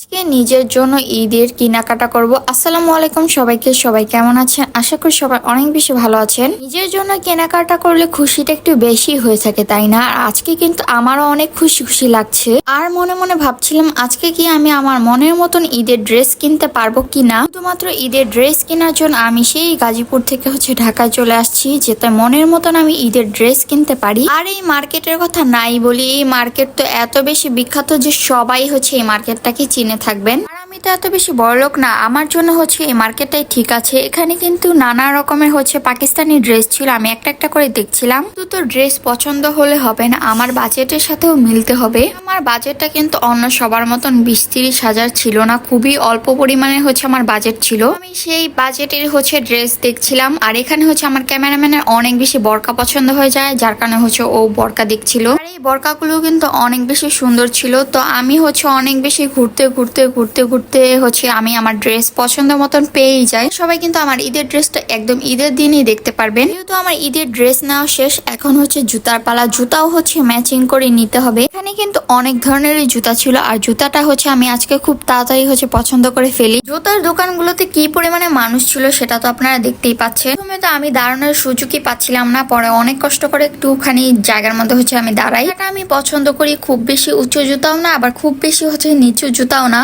আজকে নিজের জন্য ঈদের কেনাকাটা করব। আসসালামু আলাইকুম সবাইকে, সবাই কেমন আছেন? আশা করি সবাই অনেক বেশি ভালো আছেন। নিজের জন্য কেনাকাটা করলে খুশিটা একটু বেশি হয়ে থাকে, তাই না? আর আজকে কিন্তু আমারও অনেক খুশি খুশি লাগছে। আর মনে মনে ভাবছিলাম, আজকে কি আমি আমার মনের মতন ঈদের ড্রেস কিনতে পারব কিনা? শুধুমাত্র ঈদের ড্রেস কেনার জন্য আমি সেই গাজীপুর থেকে হচ্ছে ঢাকায় চলে আসছি, যেতে মনের মতন আমি ঈদের ড্রেস কিনতে পারি। আর এই মার্কেটের কথা নাই বলি, এই মার্কেট তো এত বেশি বিখ্যাত যে সবাই হচ্ছে এই মার্কেটটাকে চিনে থাকবেন। আর আমি তো এত বেশি বড়লোক না, আমার জন্য হচ্ছে এই মার্কেটটাই ঠিক আছে। এখানে কিন্তু নানা রকমের হচ্ছে পাকিস্তানি ড্রেস ছিল, আমি একটা একটা করে দেখছিলাম। তো তো ড্রেস পছন্দ হলে হবে না, আমার বাজেটের সাথেও মিলতে হবে। আমার বাজেটটা কিন্তু অন্য সবার মতন বিশ তিরিশ হাজার ছিল না, খুবই অল্প পরিমাণে হচ্ছে আমার বাজেট ছিল। আমি সেই বাজেটের হচ্ছে ড্রেস দেখছিলাম, আর এখানে হচ্ছে আমার ক্যামেরাম্যানের অনেক বেশি বরকা পছন্দ হয়ে যায়, যার কারণে হচ্ছে ও বরকা দেখছিল। আর এই বরকাগুলো কিন্তু অনেক বেশি সুন্দর ছিল, তো আমি হচ্ছে অনেক বেশি ঘুরতে ঘুরতে ঘুরতে ঘুরতে হচ্ছে আমি আমার ড্রেস পছন্দ মতন পেয়েই যাই। সবাই কিন্তু আমার ঈদের ড্রেসটা একদম ঈদের দিনই দেখতে পারবেন। যেহেতু আমার ঈদের ড্রেস নেওয়া শেষ, এখন হচ্ছে জুতার পালা, জুতাও হচ্ছে ম্যাচিং করে নিতে হবে। এখানে কিন্তু অনেক ধরনেরই জুতা ছিল, আর জুতাটা হচ্ছে আমি আজকে খুব তাড়াতাড়ি হচ্ছে পছন্দ করে ফেলি। জুতার দোকানগুলোতে কি পরিমাণে মানুষ ছিল সেটা তো আপনারা দেখতেই পাচ্ছেন। প্রথমে তো আমি দাঁড়ানোর সুযোগই পাচ্ছিলাম না, পরে অনেক কষ্ট করে একটুখানি জায়গার মধ্যে হচ্ছে আমি দাঁড়াই। এটা আমি পছন্দ করি, খুব বেশি উঁচু জুতাও না, আবার খুব বেশি হচ্ছে নিচু জুতাও না।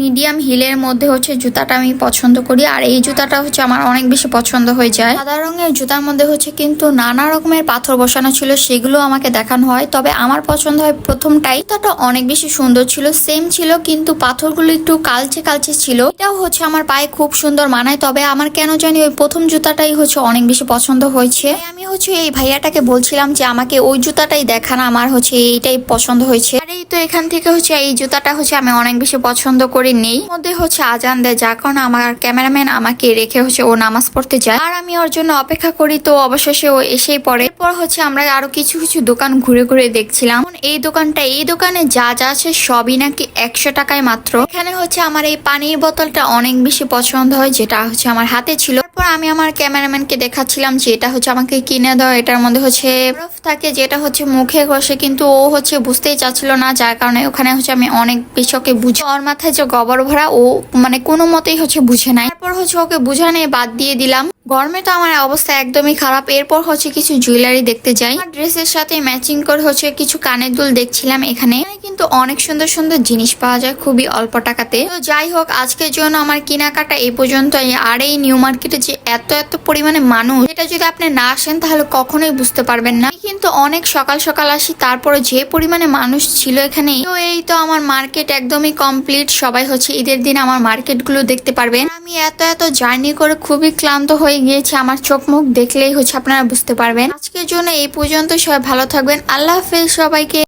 মিডিয়াম হিলের মধ্যে হচ্ছে জুতাটা আমি পছন্দ করি। আর এই জুতাটা হচ্ছে আমার অনেক বেশি পছন্দ হয়ে যায়। সাদা রঙের জুতার মধ্যে হচ্ছে কিন্তু নানা রকমের পাথর বসানো ছিল, সেগুলো আমাকে দেখানো হয়। তবে আমার পছন্দ হয় প্রথমটাই। জুতাটা অনেক বেশি সুন্দর ছিল সেম ছিল, কিন্তু পাথরগুলো একটু কালচে কালচে ছিল। এটাও হচ্ছে আমার পায়ে খুব সুন্দর মানায়, তবে আমার কেন জানি ওই প্রথম জুতাটাই হচ্ছে অনেক বেশি পছন্দ হয়েছে। আমি হচ্ছে এই ভাইয়াটাকে বলছিলাম যে, আমাকে ওই জুতাটাই দেখান, আমার হচ্ছে এইটাই পছন্দ হয়েছে। তো এখান থেকে হচ্ছে এই জুতাটা হচ্ছে আমি অনেক বেশি পছন্দ করে নেই। মধ্যে হচ্ছে আজান দেয়, যার কারণে আমার ক্যামেরাম্যান আমাকে রেখে হচ্ছে ও নামাজ পড়তে যায়। আর আমি ওর জন্য অপেক্ষা করি, তো অবশেষে ও এসেই পড়ে। এরপর হচ্ছে আমরা আরও কিছু কিছু দোকান ঘুরে ঘুরে দেখছিলাম। এই দোকানটা, এই দোকানে যা যা আছে সবই নাকি একশো টাকায় মাত্র। এখানে হচ্ছে আমার এই পানির বোতলটা অনেক বেশি পছন্দ হয়, যেটা হচ্ছে আমার হাতে ছিল। তারপর আমি আমার ক্যামেরাম্যানকে দেখাচ্ছিলাম যে এটা হচ্ছে আমাকে কিনে দাও, এটার মধ্যে হচ্ছে বরফ থাকে, যেটা হচ্ছে মুখে ঘষে কিন্তু ও হচ্ছে বুঝতেই চাচ্ছিল না যার কারণে ওখানে হচ্ছে আমি অনেক বেশি ওকে বুঝে। ওর মাথায় যে গবর ভরা, ও মানে কোনো মতেই হচ্ছে বুঝে নাই। তারপর হচ্ছে ওকে বুঝানে বাদ দিয়ে দিলাম। গরমে তো আমার অবস্থা একদমই খারাপ। এরপর হচ্ছে কিছু জুয়েলারি দেখতে যাই। ড্রেসের সাথে ম্যাচিং করে হচ্ছে কিছু কানের দুল দেখছিলাম এখানে। কিন্তু অনেক সুন্দর সুন্দর জিনিস পাওয়া যায় খুবই অল্প টাকাতে। তো যাই হোক, আজকের জন্য আমার কেনাকাটা এই পর্যন্ত আর এই নিউ মার্কেটে যে এত এত পরিমাণে মানুষ, এটা যদি আপনি না আসেন তাহলে কখনোই বুঝতে পারবেন না। কিন্তু অনেক সকাল সকাল আসি তারপরে যে পরিমাণে মানুষ ছিল এখানে, তো এই তো আমার মার্কেট একদমই কমপ্লিট। সবাই হচ্ছে ঈদের দিন আমার মার্কেটগুলো দেখতে পারবেন। আমি এত এত জার্নি করে খুবই ক্লান্ত হয়ে গিয়েছি, আমার চোখ মুখ দেখলেই হচ্ছে আপনারা বুঝতে পারবেন। আজকের জন্য এই পর্যন্ত, সবাই ভালো থাকবেন। আল্লাহ হাফেজ সবাইকে।